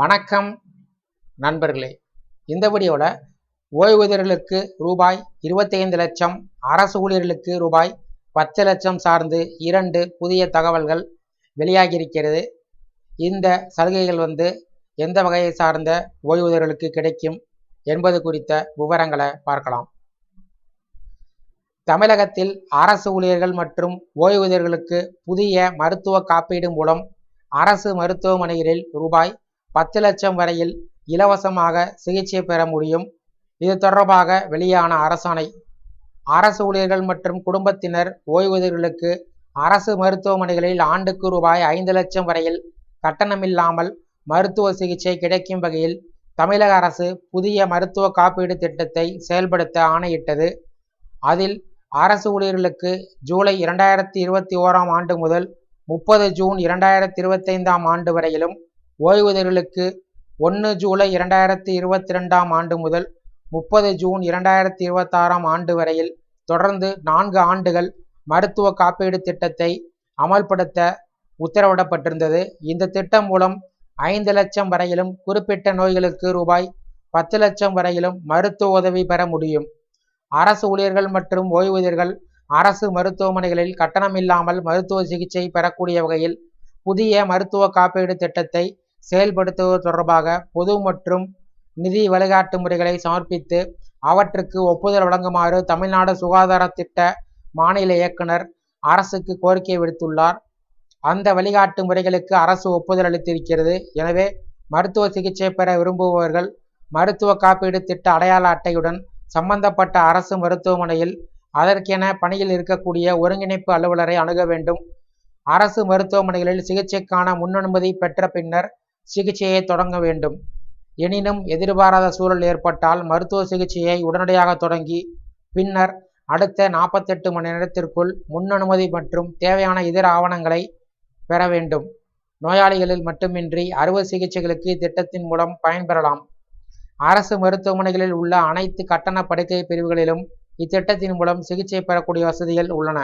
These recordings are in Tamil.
வணக்கம் நண்பர்களே. இந்த வீடியோவில் ஓய்வூதியர்களுக்கு ரூபாய் இருபத்தைந்து லட்சம் அரசு ஊழியர்களுக்கு ரூபாய் பத்து லட்சம் சார்ந்து இரண்டு புதிய தகவல்கள் வெளியாகியிருக்கிறது. இந்த சலுகைகள் வந்து எந்த வகையை சார்ந்த ஓய்வூதியர்களுக்கு கிடைக்கும் என்பது குறித்த விவரங்களை பார்க்கலாம். தமிழகத்தில் அரசு ஊழியர்கள் மற்றும் ஓய்வூதியர்களுக்கு புதிய மருத்துவ காப்பீடு மூலம் அரசு மருத்துவமனைகளில் ரூபாய் பத்து லட்சம் வரையில் இலவசமாக சிகிச்சை பெற முடியும். இது தொடர்பாக வெளியான அரசாணை. அரசு ஊழியர்கள் மற்றும் குடும்பத்தினர் ஓய்வூதியர்களுக்கு அரசு மருத்துவமனைகளில் ஆண்டுக்கு ரூபாய் ஐந்து லட்சம் வரையில் கட்டணமில்லாமல் மருத்துவ சிகிச்சை கிடைக்கும் வகையில் தமிழக அரசு புதிய மருத்துவ காப்பீடு திட்டத்தை செயல்படுத்த ஆணையிட்டது. அதில் அரசு ஊழியர்களுக்கு ஜூலை இரண்டாயிரத்தி இருபத்தி ஓராம் ஆண்டு முதல் முப்பது ஜூன் இரண்டாயிரத்தி இருபத்தைந்தாம் ஆண்டு வரையிலும் ஓய்வூதியர்களுக்கு ஒன்று ஜூலை இரண்டாயிரத்தி இருபத்தி ரெண்டாம் ஆண்டு முதல் முப்பது ஜூன் இரண்டாயிரத்தி இருபத்தாறாம் ஆண்டு வரையில் தொடர்ந்து நான்கு ஆண்டுகள் மருத்துவ காப்பீடு திட்டத்தை அமல்படுத்த உத்தரவிடப்பட்டிருந்தது. இந்த திட்டம் மூலம் ஐந்து லட்சம் வரையிலும் குறிப்பிட்ட நோய்களுக்கு ரூபாய் பத்து லட்சம் வரையிலும் மருத்துவ உதவி பெற முடியும். அரசு ஊழியர்கள் மற்றும் ஓய்வூதியர்கள் அரசு மருத்துவமனைகளில் கட்டணமில்லாமல் மருத்துவ சிகிச்சை பெறக்கூடிய வகையில் புதிய மருத்துவ காப்பீடு திட்டத்தை செயல்படுத்துவது தொடர்பாக பொது மற்றும் நிதி வழிகாட்டு முறைகளை சமர்ப்பித்து அவற்றுக்கு ஒப்புதல் வழங்குமாறு தமிழ்நாடு சுகாதார திட்ட மாநில இயக்குனர் அரசுக்கு கோரிக்கை விடுத்துள்ளார். அந்த வழிகாட்டு முறைகளுக்கு அரசு ஒப்புதல் அளித்திருக்கிறது. எனவே மருத்துவ சிகிச்சை பெற விரும்புபவர்கள் மருத்துவ காப்பீடு திட்ட அடையாள அட்டையுடன் சம்பந்தப்பட்ட அரசு மருத்துவமனையில் அதற்கென பணியில் இருக்கக்கூடிய ஒருங்கிணைப்பு அலுவலரை அணுக வேண்டும். அரசு மருத்துவமனைகளில் சிகிச்சைக்கான முன்னனுமதி பெற்ற பின்னர் சிகிச்சையை தொடங்க வேண்டும். எனினும் எதிர்பாராத சூழல் ஏற்பட்டால் மருத்துவ சிகிச்சையை உடனடியாக தொடங்கி பின்னர் அடுத்த நாற்பத்தெட்டு மணி நேரத்திற்குள் முன்னனுமதி மற்றும் தேவையான இதர ஆவணங்களை பெற வேண்டும். நோயாளிகளில் மட்டுமின்றி அறுவை சிகிச்சைகளுக்கு திட்டத்தின் மூலம் பயன்பெறலாம். அரசு மருத்துவமனைகளில் உள்ள அனைத்து கட்டண படுக்கை பிரிவுகளிலும் இத்திட்டத்தின் மூலம் சிகிச்சை பெறக்கூடிய வசதிகள் உள்ளன.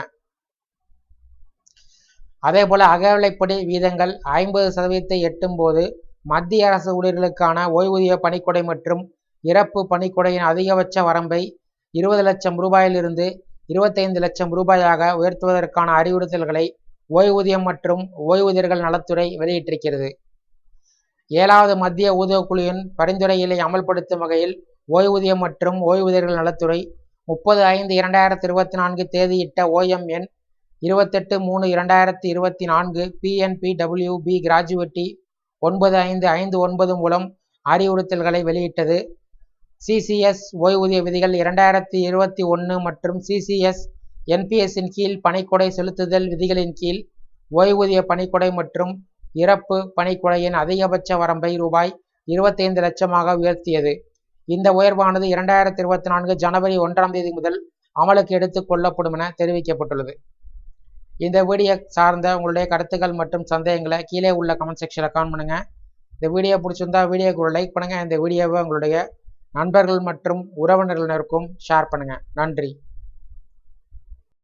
அதேபோல அகவிலைப்படி வீதங்கள் ஐம்பது சதவீதத்தை எட்டும் போது மத்திய அரசு ஊழியர்களுக்கான ஓய்வூதிய பணிக்கொடை மற்றும் இறப்பு பணிக்கொடையின் அதிகபட்ச வரம்பை இருபது லட்சம் ரூபாயிலிருந்து இருபத்தைந்து லட்சம் ரூபாயாக உயர்த்துவதற்கான அறிவுறுத்தல்களை ஓய்வூதியம் மற்றும் ஓய்வூதியர்கள் நலத்துறை வெளியிட்டிருக்கிறது. ஏழாவது மத்திய ஊதியக்குழுவின் பரிந்துரைகளை அமல்படுத்தும் வகையில் ஓய்வூதியம் மற்றும் ஓய்வூதியர்கள் நலத்துறை முப்பது ஐந்து இரண்டாயிரத்தி இருபத்தி நான்கு தேதியிட்ட ஓஎம்என் இருபத்தெட்டு மூணு இரண்டாயிரத்தி இருபத்தி நான்கு பிஎன்பிடபிள்யூபி கிராஜுவேட்டி ஒன்பது ஐந்து ஐந்து ஒன்பது மூலம் அறிவுறுத்தல்களை வெளியிட்டது. சிசிஎஸ் ஓய்வூதிய விதிகள் இரண்டாயிரத்தி இருபத்தி ஒன்று மற்றும் சிசிஎஸ் என்பிஎஸ்ஸின் கீழ் பணிக்கொடை செலுத்துதல் விதிகளின் கீழ் ஓய்வூதிய பணிக்கொடை மற்றும் இறப்பு பணிக்கொடையின் அதிகபட்ச வரம்பை ரூபாய் இருபத்தைந்து லட்சமாக உயர்த்தியது. இந்த உயர்வானது இரண்டாயிரத்தி இருபத்தி நான்கு ஜனவரி ஒன்றாம் தேதி முதல் அமலுக்கு எடுத்துக் கொள்ளப்படும் என தெரிவிக்கப்பட்டுள்ளது. இந்த வீடியோ சார்ந்த உங்களுடைய கருத்துக்கள் மற்றும் சந்தேகங்களை கீழே உள்ள கமெண்ட் செக்ஷனில் கமெண்ட் பண்ணுங்கள் இந்த வீடியோ பிடிச்சிருந்தா வீடியோக்கு ஒரு லைக் பண்ணுங்கள் இந்த வீடியோவை உங்களுடைய நண்பர்கள் மற்றும் உறவினர்களினருக்கும் ஷேர் பண்ணுங்கள் நன்றி.